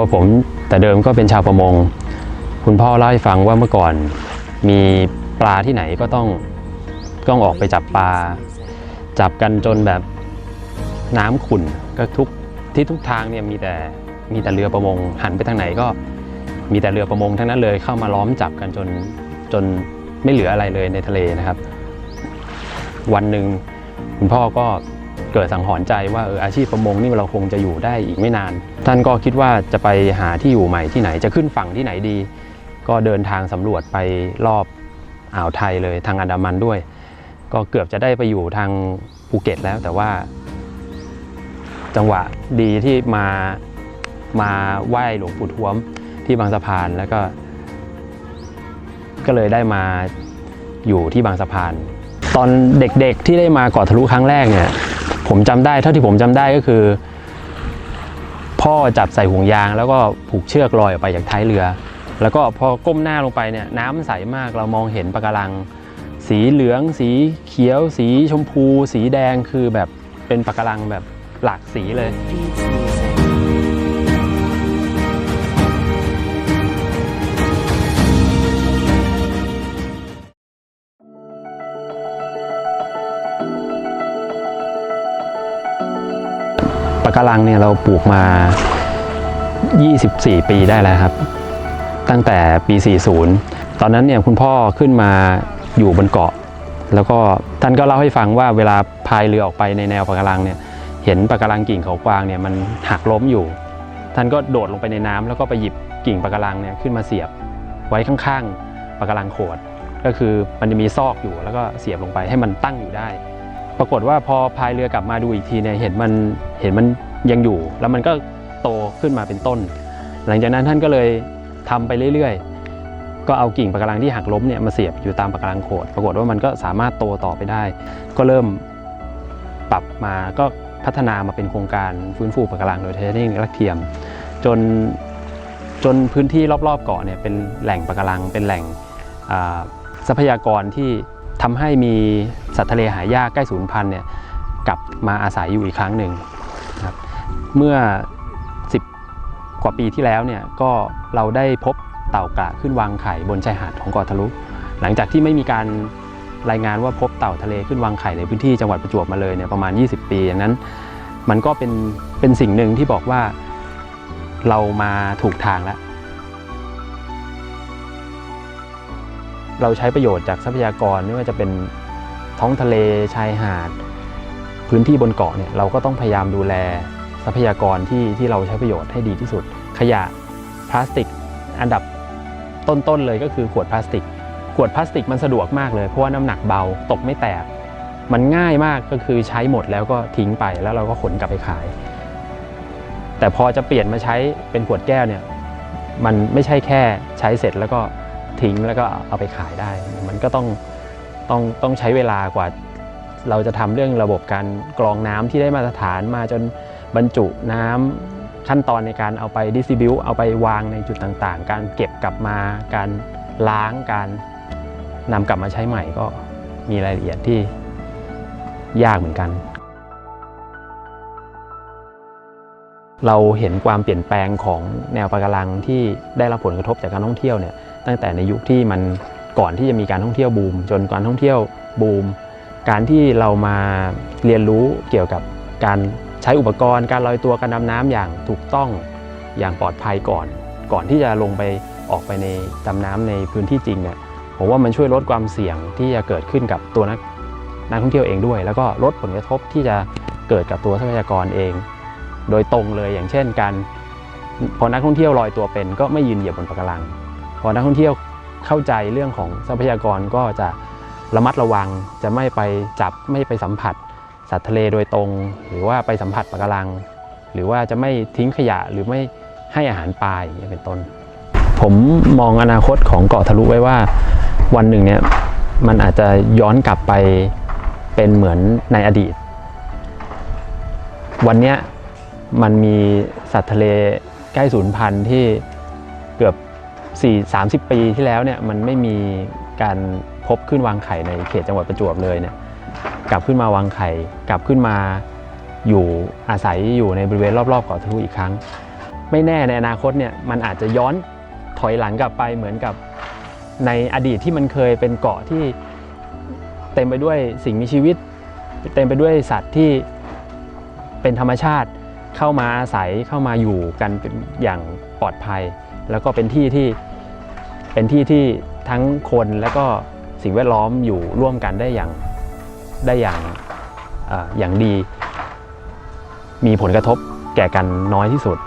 วผมแต่เดิมก็เป็นชาวประมง คุณพ่อเล่าให้ฟังว่าเมื่อก่อนมีปลาที่ไหนก็ต้องต้องออกไปจับปลา จับกันจนแบบน้ำขุ่นก็ทุกที่ทุกทางเนี่ยมีแต่มีแต่เรือประมง หันไปทางไหนก็มีแต่เรือประมงทั้งนั้นเลยเข้ามาล้อมจับกันจนจนไม่เหลืออะไรเลยในทะเลนะครับ วันหนึ่งคุณพ่อก็ เกิดสังหรณ์ใจว่าเอออาชีพประมงนี่เราคงจะอยู่ได้อีกไม่นาน ท่านก็คิดว่าจะไปหาที่อยู่ใหม่ที่ไหนจะขึ้นฝั่งที่ไหนดี ก็เดินทางสำรวจไปรอบอ่าวไทยเลยทางอันดามันด้วย ก็เกือบจะได้ไปอยู่ทางภูเก็ตแล้วแต่ว่า จังหวะดีที่มามาไหว้หลวงปู่ทวมที่บางสะพานแล้วก็ ก็เลยได้มาอยู่ที่บางสะพาน ตอนเด็กๆที่ได้มาเกาะทะลุครั้งแรกเนี่ย ผมจำได้เท่าที่ผมจำได้ก็คือ พ่อจับใส่ห่วงยาง แล้วก็ผูกเชือกลอยออกไปจากท้ายเรือ แล้วก็พอก้มหน้าลงไปเนี่ยน้ำมันใสมากเรามองเห็นปะการัง สีเหลือง สีเขียว สีชมพู สีแดงคือแบบเป็นปะการังแบบหลากสีเลยะการังเนี่ยเราปลูกมา 24 ปีได้แล้วครับ ตั้งแต่ปี 40 ตอนนั้นเนี่ยคุณพ่อขึ้นมาอยู่บนเกาะ แล้วก็ท่านก็เล่าให้ฟังว่าเวลาพายเรือออกไปในแนวปะการังเนี่ยเห็นปะการังกิ่งเขากวางเนี่ยมันหักล้มอยู่ ท่านก็โดดลงไปในน้ำแล้วก็ไปหยิบกิ่งปะการังเนี่ยขึ้นมาเสียบไว้ข้างๆปะการังโขดก็คือมันจะมีซอกอยู่แล้วก็เสียบลงไปให้มันตั้งอยู่ได้ ปรากฏว่าพอพายเรือกลับมาดูอีกทีเนี่ยเห็นมันเห็นมัน ยังอยู่ แล้วมันก็โตขึ้นมาเป็นต้น หลังจากนั้นท่านก็เลยทำไปเรื่อยๆ ก็เอากิ่งปะการังที่หักล้มเนี่ยมาเสียบอยู่ตามปะการังโขดปรากฏว่ามันก็สามารถโตต่อไปได้ ก็เริ่มปรับมาก็พัฒนามาเป็นโครงการฟื้นฟูปะการังโดยใช้เทคนิครักเทียม จนจนพื้นที่รอบๆเกาะเนี่ยเป็นแหล่งปะการังเป็นแหล่งทรัพยากรที่ทำให้มีสัตว์ทะเลหายากใกล้สูญพันธุ์เนี่ยกลับมาอาศัยอยู่อีกครั้งหนึ่ง เมื่อ 10 กว่าปีที่แล้วเนี่ยก็เราได้พบเต่ากระขึ้นวางไข่บนชายหาดของเกาะทะลุ หลังจากที่ไม่มีการรายงานว่าพบเต่าทะเลขึ้นวางไข่ในพื้นที่จังหวัดประจวบมาเลยเนี่ยประมาณ 20 ปี อย่างนั้น มันก็เป็นเป็นสิ่งหนึ่งที่บอกว่าเรามาถูกทางแล้ว เราใช้ประโยชน์จากทรัพยากรไม่ว่าจะเป็นท้องทะเลชายหาด พื้นที่บนเกาะเนี่ยเราก็ต้องพยายามดูแล ทรัพยากรที่ที่เราใช้ประโยชน์ให้ดีที่สุด ขยะพลาสติก อันดับต้นๆเลยก็คือขวดพลาสติก ขวดพลาสติกมันสะดวกมากเลยเพราะว่าน้ำหนักเบาตกไม่แตก มันง่ายมากก็คือใช้หมดแล้วก็ทิ้งไปแล้วเราก็ขนกลับไปขาย แต่พอจะเปลี่ยนมาใช้เป็นขวดแก้วเนี่ยมันไม่ใช่แค่ใช้เสร็จแล้วก็ทิ้งแล้วก็เอาไปขายได้ มันก็ต้องต้องต้องใช้เวลากว่า เราจะทำเรื่องระบบการกรองน้ำที่ได้มาตรฐานมาจน บรรจุน้ำขั้นตอนในการเอาไปดิสติบิวเอาไปวางในจุดต่างๆ การเก็บกลับมา การล้างการนำกลับมาใช้ใหม่ก็มีรายละเอียดที่ยากเหมือนกัน เราเห็นความเปลี่ยนแปลงของแนวปะการังที่ได้รับผลกระทบจากการท่องเที่ยวเนี่ยตั้งแต่ในยุคที่มันก่อนที่จะมีการท่องเที่ยวบูม จนการท่องเที่ยวบูม การที่เรามาเรียนรู้เกี่ยวกับการ ใช้อุปกรณ์การลอยตัวการดำน้ำอย่างถูกต้องอย่างปลอดภัยก่อน ก่อนที่จะลงไปออกไปในดำน้ำในพื้นที่จริงเนี่ยผมว่ามันช่วยลดความเสี่ยงที่จะเกิดขึ้นกับตัวนักนักท่องเที่ยวเองด้วย แล้วก็ลดผลกระทบที่จะเกิดกับตัวทรัพยากรเอง โดยตรงเลยอย่างเช่นการพอนักท่องเที่ยวลอยตัวเป็น ก็ไม่ยืนเหยียบบนปะการัง พอนักท่องเที่ยวเข้าใจเรื่องของทรัพยากรก็จะระมัดระวังจะไม่ไปจับไม่ไปสัมผัส สัตว์ทะเลโดยตรง หรือว่าไปสัมผัสปะการัง หรือว่าจะไม่ทิ้งขยะหรือไม่ให้อาหารปลาอย่างนี้ยเป็นต้น ผมมองอนาคตของเกาะทะลุไว้ว่าวันหนึ่งเนี่ยมันอาจจะย้อนกลับไปเป็นเหมือนในอดีต วันเนี้ยมันมีสัตว์ทะเลใกล้สูญพันธุ์ที่เกือบ 4 30 ปีที่แล้วเนี่ยมันไม่มีการพบขึ้นวางไข่ในเขตจังหวัดประจวบเลยเนี่ย กลับขึ้นมาวางไข่ กลับขึ้นมาอยู่อาศัยอยู่ในบริเวณรอบๆเกาะทะลุอีกครั้ง ไม่แน่ในอนาคตเนี่ยมันอาจจะย้อนถอยหลังกลับไปเหมือนกับในอดีตที่มันเคยเป็นเกาะที่เต็มไปด้วยสิ่งมีชีวิต เต็มไปด้วยสัตว์ที่เป็นธรรมชาติเข้ามาอาศัยเข้ามาอยู่กันเป็นอย่างปลอดภัย แล้วก็เป็นที่ที่เป็นที่ที่ทั้งคนและก็สิ่งแวดล้อมอยู่ร่วมกันได้อย่าง ได้อย่างออย่างดี มีผลกระทบแก่กันน้อยที่สุด